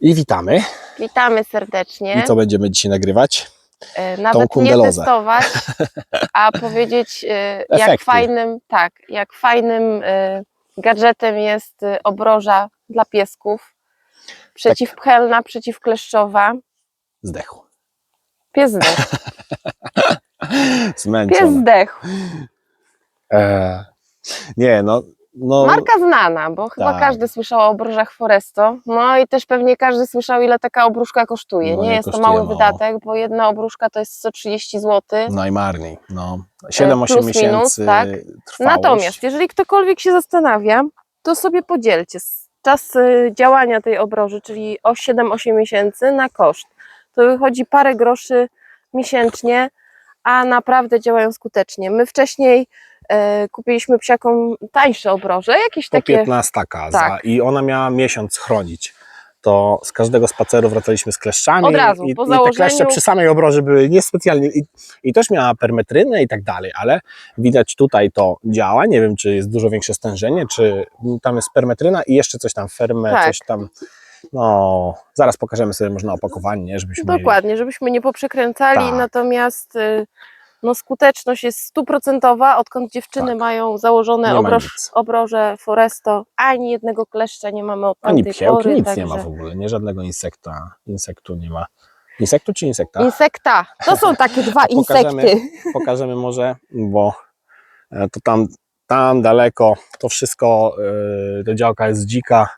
I witamy. Witamy serdecznie. I co będziemy dzisiaj nagrywać? E, Nawet nie testować, a powiedzieć e, jak fajnym, tak, jak fajnym e, gadżetem jest obroża dla piesków. Przeciwpchelna, przeciwkleszczowa. Zdechł. Pies zdechł. Pies Zmęczony. zdechł. Eee, nie, no. No Marka znana, bo chyba Tak. każdy słyszał o obrożach Foresto. No i też pewnie każdy słyszał, ile taka obruszka kosztuje. No nie nie jest to kosztuje mały mało. wydatek, bo jedna obruszka to jest 130 zł. najmarniej. No. 7-8 plus minus, miesięcy tak. trwałość. Natomiast, jeżeli ktokolwiek się zastanawia, to sobie podzielcie czas y, działania tej obroży, czyli o 7-8 miesięcy na koszt. To wychodzi parę groszy miesięcznie, a naprawdę działają skutecznie. My wcześniej e, kupiliśmy psiakom tańsze obroże, jakieś Po takie. 15 taka. Za, Tak. I ona miała miesiąc chronić. To z każdego spaceru wracaliśmy z kleszczami. Od razu, i, po i te kleszcze założeniu- przy samej obroży były niespecjalnie. I, I też miała permetrynę i tak dalej, ale widać tutaj to działa. Nie wiem, czy jest dużo większe stężenie, czy tam jest permetryna i jeszcze coś tam, fermę, Tak. coś tam. No, zaraz pokażemy sobie może na opakowaniu, nie? żebyśmy Dokładnie, żebyśmy nie poprzekręcali, Tak. natomiast y, no, skuteczność jest stuprocentowa, odkąd dziewczyny Tak. mają założone ma obroż, obroże Foresto, ani jednego kleszcza nie mamy od Ani pchełki, pory. nic także... nie ma w ogóle, nie żadnego insekta. Insektu nie ma. Insektu czy insekta? Insekta, to są takie dwa pokażemy- insekty. pokażemy może, bo e, to tam, tam daleko to wszystko, e, ta działka jest dzika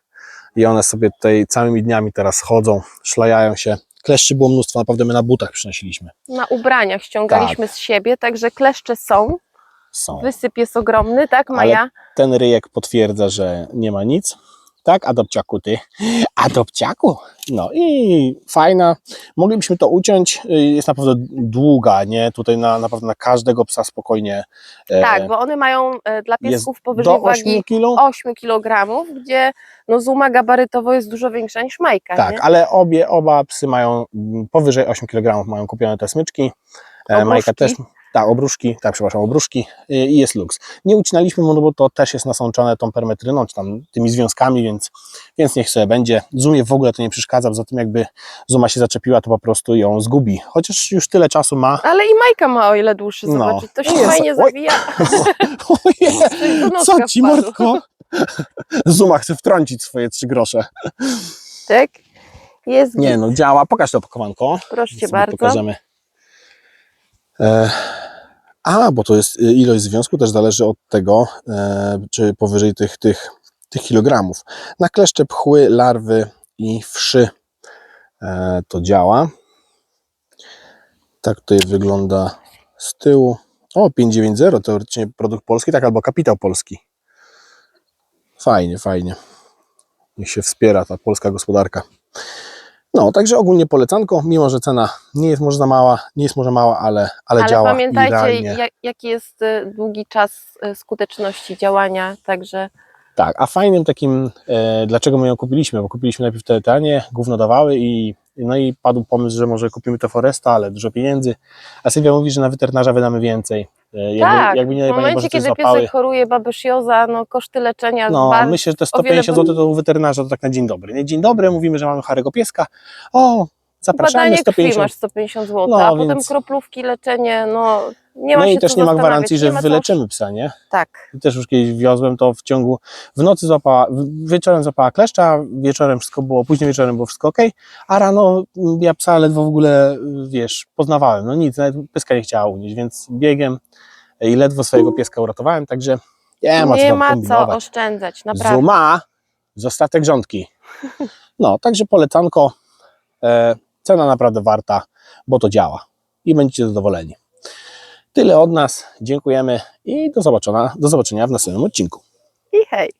i one sobie tutaj całymi dniami teraz chodzą, szlajają się. Kleszczy było mnóstwo, naprawdę my na butach przynosiliśmy. Na ubraniach ściągaliśmy Tak. z siebie, także kleszcze są. Są. Wysyp jest ogromny, tak Ale- Maja? Ten ryjek potwierdza, że nie ma nic. Tak, adopciaku ty. Adopciaku. No i fajna. Moglibyśmy to uciąć. y, Jest naprawdę długa, nie? Tutaj na, naprawdę na każdego psa spokojnie. e, Tak, bo one mają e, dla piesków powyżej do 8 wagi kg. 8 kg, gdzie no, zuma gabarytowo jest dużo większa niż Majka, Tak, nie? ale obie, oba psy mają mm, powyżej 8 kg, mają kupione te smyczki. E, Majka też. Tak, obruszki, tak, przepraszam, obruszki y, i jest luks. Nie ucinaliśmy mu, no bo to też jest nasączone tą permetryną, czy tam tymi związkami, więc, więc niech sobie będzie. Zumie w ogóle to nie przeszkadza, poza tym jakby Zuma się zaczepiła, to po prostu ją zgubi. Chociaż już tyle czasu ma. Ale i Majka ma o ile dłuższy, No. zobaczyć. To się Jest- fajnie zawija. Ojej, co ci mordko? Zuma chce wtrącić swoje trzy grosze. Tak? Jest Nie no, działa. Pokaż to opakowanko. Proszę cię bardzo. Pokażemy. E, a, bo to jest y, ilość związku też zależy od tego, e, czy powyżej tych, tych, tych kilogramów. Na kleszcze, pchły, larwy i wszy e, to działa. Tak tutaj wygląda z tyłu. O, 590 teoretycznie produkt polski, tak albo kapitał polski. Fajnie, fajnie. Niech się wspiera ta polska gospodarka. No, także ogólnie polecanko, mimo że cena nie jest może za mała, nie jest może mała, ale, ale, Ale działa pamiętajcie, realnie. jak, jaki jest e, długi czas e, skuteczności działania, także Tak, a fajnym takim, e, dlaczego my ją kupiliśmy, bo kupiliśmy najpierw te tanie, gówno dawały i no i padł pomysł, że może kupimy to Foresta, ale dużo pieniędzy, a Sylwia mówi, że na weterynarza wydamy więcej. E, jakby, tak, jakby nie w momencie, kiedy złapały. piesek choruje, babysjoza, no koszty leczenia No, myślę, że te o wiele 150 zł to u weterynarza to tak na dzień dobry. Nie dzień dobry, mówimy, że mamy charego pieska. O, zapraszamy badanie krwi 150 masz 150 zł, No, a potem więc- kroplówki, leczenie, no nie ma No i też nie ma gwarancji, że ma wyleczymy psa, nie? Tak, I też już kiedyś wiozłem to w ciągu, w nocy złapała, wieczorem złapała kleszcza, wieczorem wszystko było, później wieczorem było wszystko ok, a rano ja psa ledwo w ogóle, wiesz, poznawałem, no nic, nawet pyska nie chciała unieść, więc biegiem i ledwo swojego pieska uratowałem, także nie ma co nie tam ma co oszczędzać, naprawdę. Zuma, zostatek rządki. No, także polecanko, e, cena naprawdę warta, bo to działa i będziecie zadowoleni. Tyle od nas, dziękujemy i do zobaczenia, do zobaczenia w następnym odcinku. I hej.